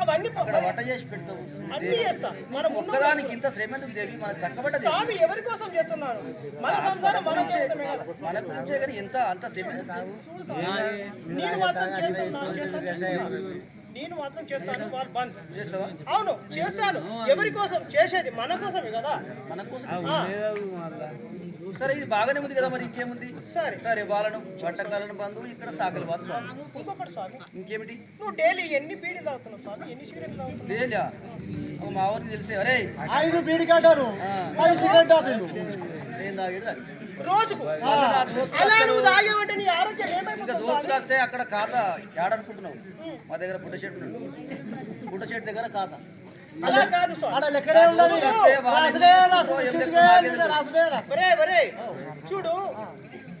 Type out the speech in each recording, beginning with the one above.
అవన్నీ వంట చేసి అన్ని చేస్తా. మనం ఒక్కదానికి ఇంత శ్రమ ఎందుకు దేవి? మనకు తక్కువడ్డది స్వామి ఎవరి కోసం చేస్తున్నారు? మన సంసారం మన కోసమే కదా. మన గురించే కానీ ఎంత అంత శ్రమ? నేను మాత్రం. నేను మాత్రం చేస్తాను వాళ్ళు బంద్. చేస్తావా? అవును చేస్తాను. ఎవరి కోసం? చేసేది మన కోసమే కదా. మన కోసం సరే ఇది బాగానే ఉంది కదా మరి ఇంకేముంది? సరే. సరే వాళ్ళను వంటకాలను బంధువు ఇక్కడ సాగలు ఇంకొకటి స్వామి. ఇంకేమిటి? నువ్వు డైలీ ఎన్ని బీడీలు తాగుతున్నావు స్వామి? ఎన్ని సిగరెట్లు తాగుతున్నావు? మా ఊరికి తెలిసే అరే. ఐదు బీడి కట్టారు. పది సిగరెట్ నేను తాగేది. రోజుకు. అలా. నువ్వు తాగేవంటే నీ ఆరోగ్యం ఇంకా ఏమైపోతుంది వస్తే అక్కడ ఖాతా ఏడనుకుంటున్నావు మా దగ్గర పుట్ట చెట్టు ఉన్నాడు పుట్ట చెట్టు దగ్గర ఖాతా. చూడు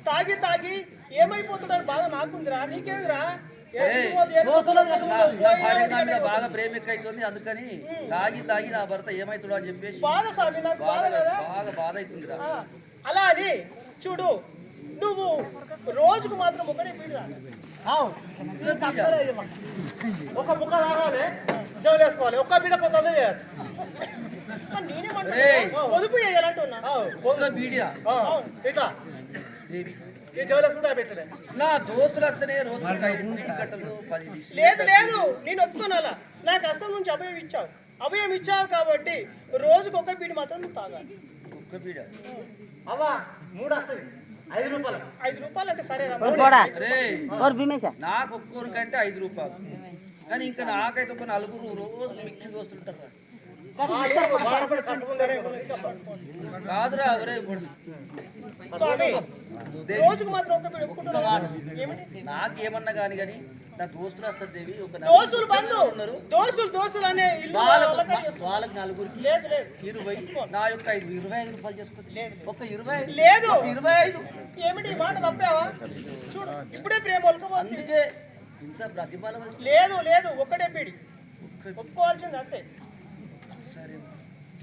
తాగి తాగి ఏమైపోతున్నాడు? బాధ నాకుందిరా. నీకేమిరా నా నా భార్య నా మీద బాగా ప్రేమ ఎక్కువైతుంది. అందుకని తాగి తాగి నా భర్త ఏమైతుడు అని చెప్పేసి బాగా బాగా బాధ అవుతుందిరా అలా అని చూడు నువ్వు రోజుకు మాత్రం ఒకటే ఇవ్వ. ఒక ముక్క తాగాలి జోలు వేసుకోవాలి. ఒక్క బీడ పోతుంది నేనేమంటున్నా? పొదుపు చేయాలంటున్నా ఇట్లా. నా దోస్తులు వస్తేనే రోజు లేదు లేదు. నేను ఒప్పుకోనాలా నాకు అస్తం నుంచి అభయం ఇచ్చావు. అభయం ఇచ్చావు కాబట్టి రోజుకు ఒక బీడి మాత్రం తాగాలి. పీడ అవ్వా మూడు వస్తాయి. ఐదు రూపాయలు. కానీ ఇంకా నాకైతే ఒక నలుగురు రోజు మిక్కి వస్తుంటారు కాదురా ఎవరే రోజుకు మాత్రం ఒక బీడి ఒప్పుకుంటున్నావా? ఏమిటి నాకేమన్నా కానీ కానీ నా దోస్తులు వస్తారు దేవి ఒక దోస్తులు బంధు. ఉన్నారు. దోస్తులు దోస్తులు అనే ఇల్లు వాళ్ళకు నలుగురికి లేదు లేదు. ఇరవై నా యొక్క ఐదు ఇరవై ఐదు రూపాయలు చేసుకోండి. ఒక ఇరవై ఐదు లేదు. ఒక ఇరవై ఐదు. ఏమిటి ఈ మాట తప్పావా? చూడు ఇప్పుడే ప్రేమ ఒలుకోవస్తుంది అందుకే ఇంత ప్రతిఫలం లేదు లేదు ఒక్కటే బీడి ఒప్పుకోవాల్సింది అంతే. సరే.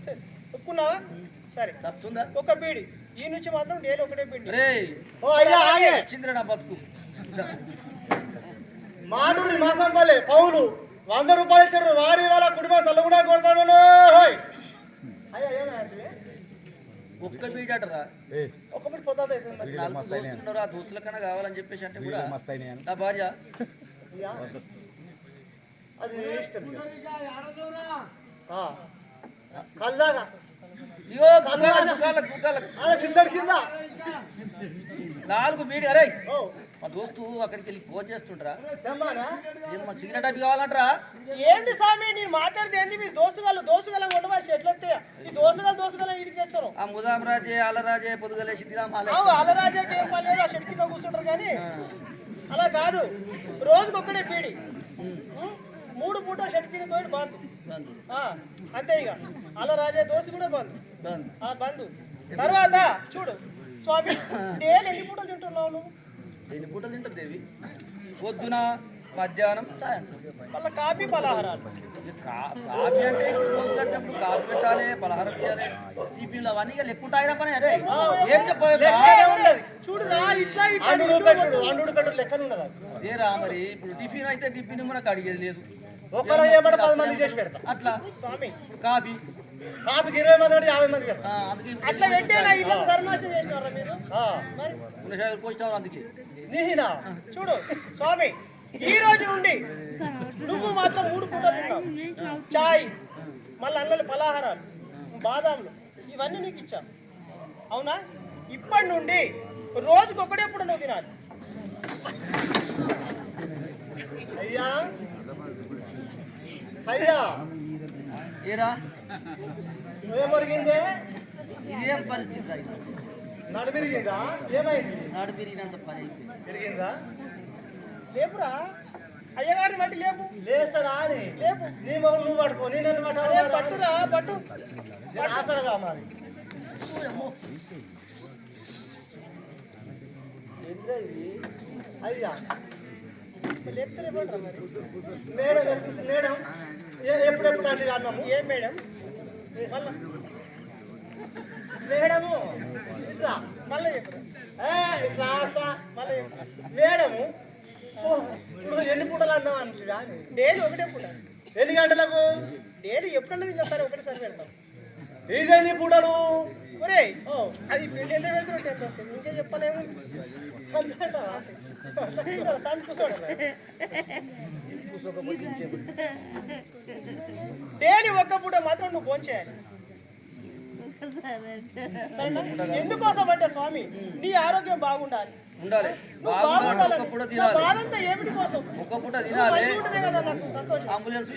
సరే ఒప్పుకున్నావా? సరే. తప్పుతుందా ఒక బీడి ఈ నుంచి మాత్రం డైలీ ఒకటే రే ఓ అయ్యా ఆగే. వచ్చిందిరా నా బతుకు. మాటూరి మాసంపల్లి పౌలు వంద రూపాయలు ఇచ్చారు. వారి వాళ్ళ కుటుంబం చల్లకుండా కొడతాను. హోయ్. అయ్యా ఏమైంది ఒక్క బీడటరా ఒక బీడి పొద్దుత అవుతుంది మరి. నాలుగు దోస్తులు ఉన్నారు ఆ దోస్తుల కన్నా కావాలని చెప్పేసి అంటే కూడా. నా భార్య. అది ఇష్టం. ఇక. నాలుగు బీడి అరే మా దోస్తు అక్కడికి వెళ్ళి ఫోన్ చేస్తుండ్రా. ఏం మా సిగరెట్ అవి కావాలంటరా? ఏంటి స్వామి నేను మాట్లాడితే ఏంది? మీరు దోస్తుగాళ్ళు దోస్తుగాళ్ళని కొట్టవా ఎట్లొస్తే ఈ దోస్తుగాలు దోస్తుగాళ్ళని ఇంటికి తెస్తారు. ఆ ముదాం రాజే అలరాజే పొద్దుగలేసి దినామాలే అవు అలరాజాకి ఏం పని లేదు ఆ షెడ్ కింద కూర్చుంటారు కానీ అలా కాదు. రోజుకి ఒక్కడే బీడి ఉం? మూడు పూట కింద పోయి బంద్. అంతే ఇక. అలరాజే దోస్తు కూడా బంద్. బంధు ఆ బంధు తర్వాత చూడు స్వామి డైలీ ఎన్ని పూటలు తింటున్నావు నువ్వు? ఎన్ని పూటలు తింటారు దేవి? పొద్దున మధ్యాహ్నం సాయంత్రం. మళ్ళీ కాఫీ పలహారాలు. కాఫీ అంటే వచ్చినప్పుడు కాఫీ పెట్టాలి పలహారం చేయాలి టిఫిన్లు అవన్నీ ఇక లెక్క ఉంటాయిరా పని అరే ఏం చూడు ఇట్లా ఇట్లా. అండు పెట్టుడు అండు పెట్టుడు లెక్కన ఉన్నది అది. అదేరా మరి ఇప్పుడు టిఫిన్ అయితే టిఫిన్ మనకు అడిగేది లేదు. ఒక్కరు ఏమంటే పది మంది చేసి పెడతా. అట్లా. స్వామి. కాఫీ. కాపుకి ఇరవై మంది అంటే యాభై మంది పెడతా. అట్లా పెట్టే నా ఇల్లు సర్మాసం చేసినారా మీరు? అందుకే. నీహినా? చూడు స్వామి ఈ రోజు నుండి నువ్వు మాత్రం మూడు పూటలు చాయ్ మళ్ళీ అన్నలు పలహారాలు బాదాంలు ఇవన్నీ నీకు ఇచ్చా. అవునా? ఇప్పటి నుండి రోజుకి ఒకటే పూట నువ్వు తినాలి. అయ్యా. ఏరా? ఇదేం పరిస్థితి? నడు పెరిగిందా? ఏమైంది? నాడు పెరిగినంత పని పెరిగిందా? లేపురా. అయ్యగారిని బట్టి లేపు. లేస్తాడా అని. లేపు. నీ మొగలు నువ్వు పట్టుకో. నీ నన్ను పట్టురా పట్టు. ఆసరగా మరి. అయ్యా. మేడం మేడం ఎప్పుడెప్పుడు అండి అన్నాము ఏం మేడం మేడము ఇట్లా మళ్ళీ చెప్పురా ఇట్లా మళ్ళీ మేడము ఇప్పుడు ఎన్ని పూటలు అన్నావు అంటున్నా డైలీ ఒకటే పూట ఎన్ని గంటలకు డైలీ ఎప్పుడన్నా తిన్నా సరే ఒకటేసారి పెడతాం ఇదేని పూటలు ఒరే అది పెళ్ళి వెళ్తున్న టెన్త్ వస్తుంది ఇంకేం చెప్పలేము. డైలీ ఒక్క పూట మాత్రం నువ్వు భోంచేయాలి సరేనా? ఎందుకోసం అంటే స్వామి నీ ఆరోగ్యం బాగుండాలి. ఉండాలి. బాగుండాలి బాగుండాలి ఒక్క పూట నా తినాలి కోసం? ఒక్క పూట తినాలి. మంచిగా ఉంటేనే కదా నాకు సంతోషం. అంబులెన్స్